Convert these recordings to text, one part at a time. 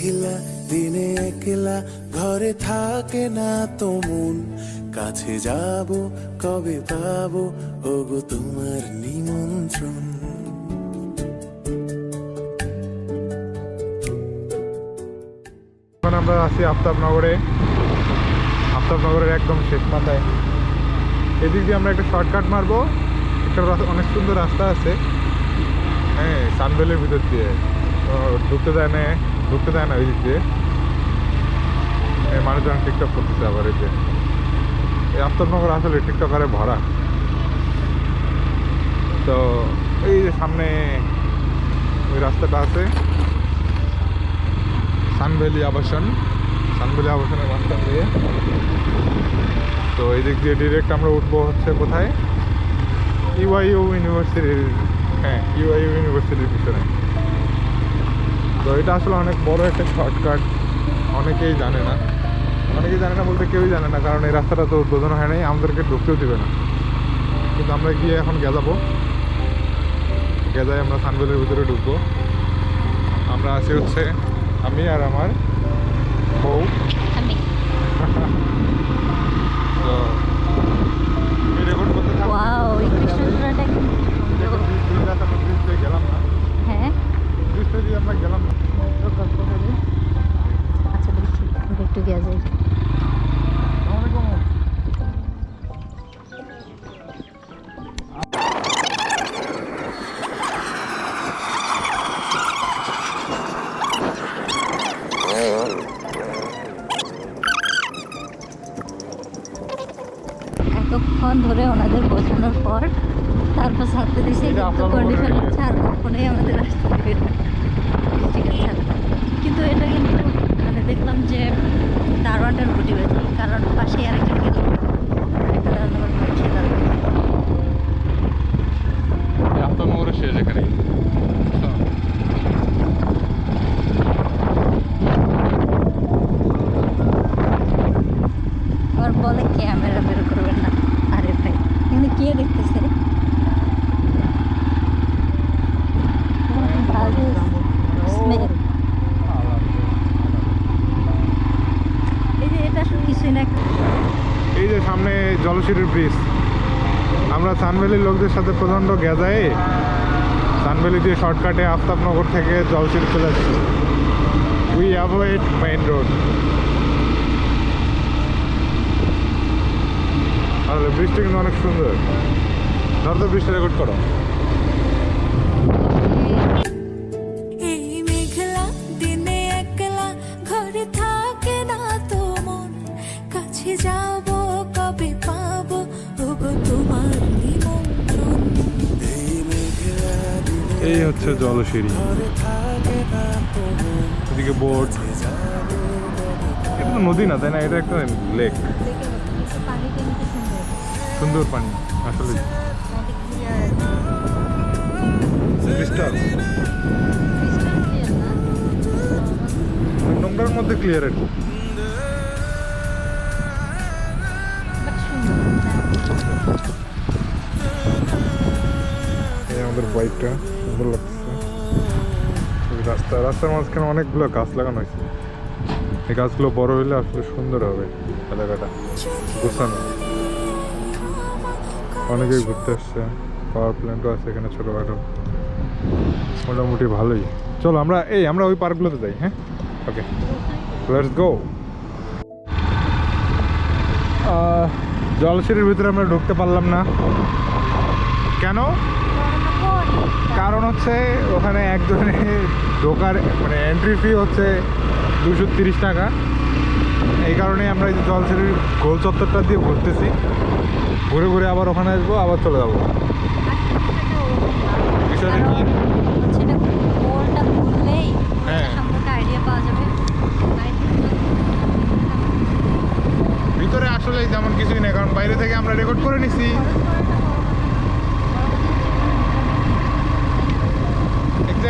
মেঘলা দিনে একলা ঘরে থাকে না তো মন। কাছে যাব, কবে পাবো, ওগো তোমার নিমন্ত্রণ। আমরা আছি আফতাবনগরে। আফতাবনগরের একদম শেষ মাথায় এদিক দিয়ে আমরা একটা শর্টকাট মারবো। একটা অনেক সুন্দর রাস্তা আছে। হ্যাঁ সানবেলের ভিতর দিয়ে। ঢুকতে দেয় না। ঢুকতে দেয় না, ওই দিক দিয়ে মানুষজন টিকটক করতেছে আবার, এই যে। এই আফতাবনগর আসলে টিকটকারে ভরা। তো এই যে সামনে ওই রাস্তাটা আছে সানভ্যালি আবাসন। সানভ্যালি আবাসনের মাঝখান দিয়ে। তো এই দিক দিয়ে ডিরেক্ট আমরা উঠবো হচ্ছে কোথায়? ইউআইউ ইউনিভার্সিটির হ্যাঁ ইউআইউ ইউনিভার্সিটির পিছনে। তো এটা আসলে অনেক বড় একটা শর্টকাট অনেকেই জানে না। অনেকেই জানে না বলতে কেউই জানে না কারণ এই রাস্তাটা তো উদ্বোধন হয় নাই আমাদেরকে ঢুকতেও দেবে না। কিন্তু আমরা গিয়ে এখন গেজাবো। গেজায় আমরা সানবেলের ভিতরে ঢুকবো। আমরা আছি হচ্ছে আমি আর আমার বউ। এতক্ষণ ধরে ওনাদের বোঝানোর পর তারপর ছাড়তে দিয়েছে কিন্তু কন্ডিশন হচ্ছে আর কখনোই আমাদের আসতে দেবে না। কিন্তু এটা কিন্তু মানে দেখলাম যে দারোয়ানটার গুটি বেশি কারণ পাশে আরেকটা গেল একটা দারোয়ান আবার পাশে দারোয়ান এই আফতাবনগরের শেষ এখানেই আবার বলে ক্যামেরা বের করবেন না আরে ভাই কিন্তু কে দেখতেছে বাজে smell। এই যে এটা আসলে কিছুই না এই যে সামনে জলসিরির ব্রিজ আমরা সানভ্যালির লোকদের সাথে প্রচণ্ড গেজায়ে সানভ্যালি দিয়ে শর্টকাটে আফতাবনগর থেকে জলসির চলে আসছি। উই অ্যাভয়েড মেইন রোড আর ব্রিজটা কিন্তু অনেক সুন্দর। ধর তো ব্রিজটা রেকর্ড করো। এই হচ্ছে মন এদিকে বোট। এটা তো নদী না, তাই না? এটা একটা লেক। সুন্দর পানি, আসলে। ক্রিস্টাল নোংরার মধ্যে ক্লিয়ার একটু আমাদের বাইকটা সুন্দর লাগছে রাস্তা রাস্তার মাঝখানে অনেকগুলো গাছ লাগানো হয়েছে। এই গাছগুলো বড় হলে আসলে সুন্দর হবে এলাকাটা। গুছানো। অনেকেই ঘুরতে আসছে। পাওয়ার প্ল্যান্টও আছে এখানে ছোটোখাটো। মোটামুটি ভালোই। চলো আমরা এই, আমরা ওই পার্কগুলোতে যাই হ্যাঁ? ওকে লেটস গো জলসিরির ভিতরে আমরা ঢুকতে পারলাম না। কেন? কারণ হচ্ছে ওখানে একজনে ঢোকার মানে এন্ট্রি ফি হচ্ছে দুশো তিরিশ টাকা। এই কারণে আমরা এই যে জলসিরির গোল চত্বরটা দিয়ে ঘুরতেছি। ঘুরে ঘুরে আবার ওখানে আসব, আবার চলে যাব বিষয়টা কি সেটা গোলটা ঘুরলেই হ্যাঁ। সম্পর্কে আইডিয়া পাওয়া যাবে ভিতরে আসলে যেমন কিছুই নেই কারণ বাইরে থেকে আমরা রেকর্ড করে নিছি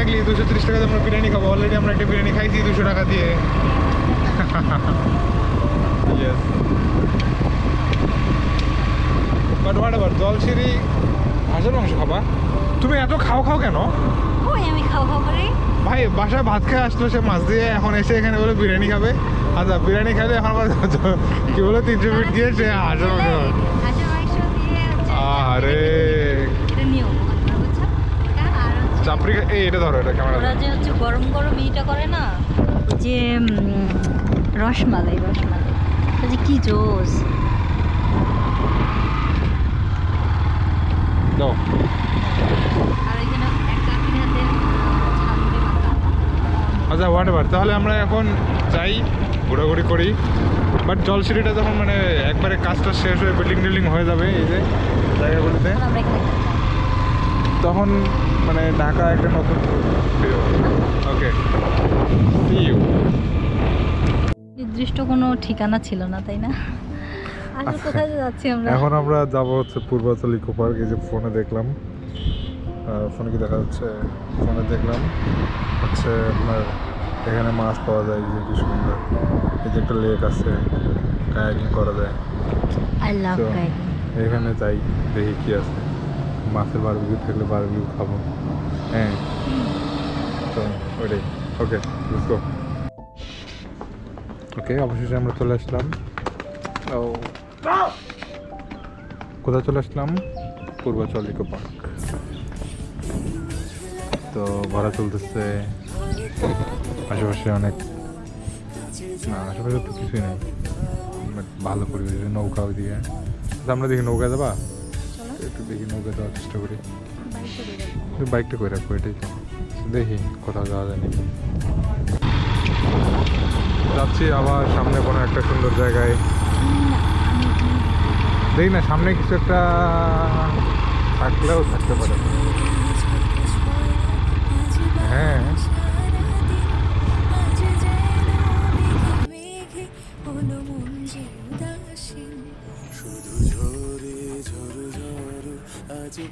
এক্স্যাক্টলি দুশো তিরিশ টাকা আমরা বিরিয়ানি খাব। অলরেডি আমরা একটা বিরিয়ানি খাইছি দুশো টাকা দিয়ে। Yes but what ever Jalsiri হাঁসের মাংস খাবা? তুমি এত খাও খাও কেন? ওই আমি খাওয়া করি? ভাই বাসায় ভাত খেয়ে আসলো সে মাছ দিয়ে এখন এসে এখানে বলে বিরিয়ানি খাবে। আচ্ছা বিরিয়ানি খাইলে এখন আবার কি বলে তিনশো ফিট দিয়ে সে হাজার মাংস খাবে। হাঁসের মাংস দিয়ে হচ্ছে আরে এটা নিয়ম ওখানকার, বুঝছ? এটা আর এই এটা ধরো এটা ক্যামেরা ওরা যে হচ্ছে গরম গরম ইটা করে না যে রসমালাই রসমালাই। কি জোস। দাও। আচ্ছা হোয়াট এভার তাহলে আমরা এখন যাই ঘোরাঘুরি করি। বাট জলসিটিটা যখন মানে একবারে কাজটা শেষ হয়ে বিল্ডিং টিল্ডিং হয়ে যাবে এই যে জায়গাগুলোতে। তখন মানে ঢাকা একটা নতুন ওকে নির্দিষ্ট কোনো ঠিকানা ছিল না তাই না? কোথায় যাচ্ছি এখন আমরা যাব হচ্ছে পূর্বাচল ইকো পার্ক এই যে ফোনে দেখলাম। ফোনে কি দেখা যাচ্ছে? ফোনে দেখলাম হচ্ছে আপনার এখানে মাছ পাওয়া যায় যে কি সুন্দর। এই যে একটা লেক আছে কায়াকিং করা যায়। এখানে যাই দেখি কি আছে। মাছের বারবিকিউ থাকলে বারবিকিউ খাব। হ্যাঁ। তো ওইটাই ওকে গো ওকে অবশেষে আমরা চলে আসলাম। ও কোথায় চলে আসলাম? পূর্বাচল ইকো পার্ক তো ভাড়া চলতেছে। আশেপাশে অনেক না আশেপাশে তো কিছুই নেই। বাট ভালো পরিবেশ নৌকা ওইদিকে। আচ্ছা, আমরা দেখি নৌকা যাবা? একটু দেখি নৌকা যাওয়ার চেষ্টা করি। বাইকটা করে রাখব। এটাই দেখি কোথাও যাওয়া যায় নাকি? যাচ্ছি আবার সামনে কোনো একটা সুন্দর জায়গায়। দেখি না সামনে কিছু একটা থাকলেও থাকতে পারে। হ্যাঁ।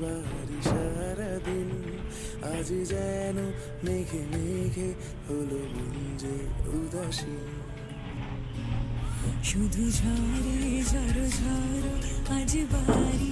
বাড়ি সারাদিন আজ যেন মেঘে মেঘে হলো যে উদাসীন। শুধু ঝড়ে ঝড় ঝড়, আজ বাড়ি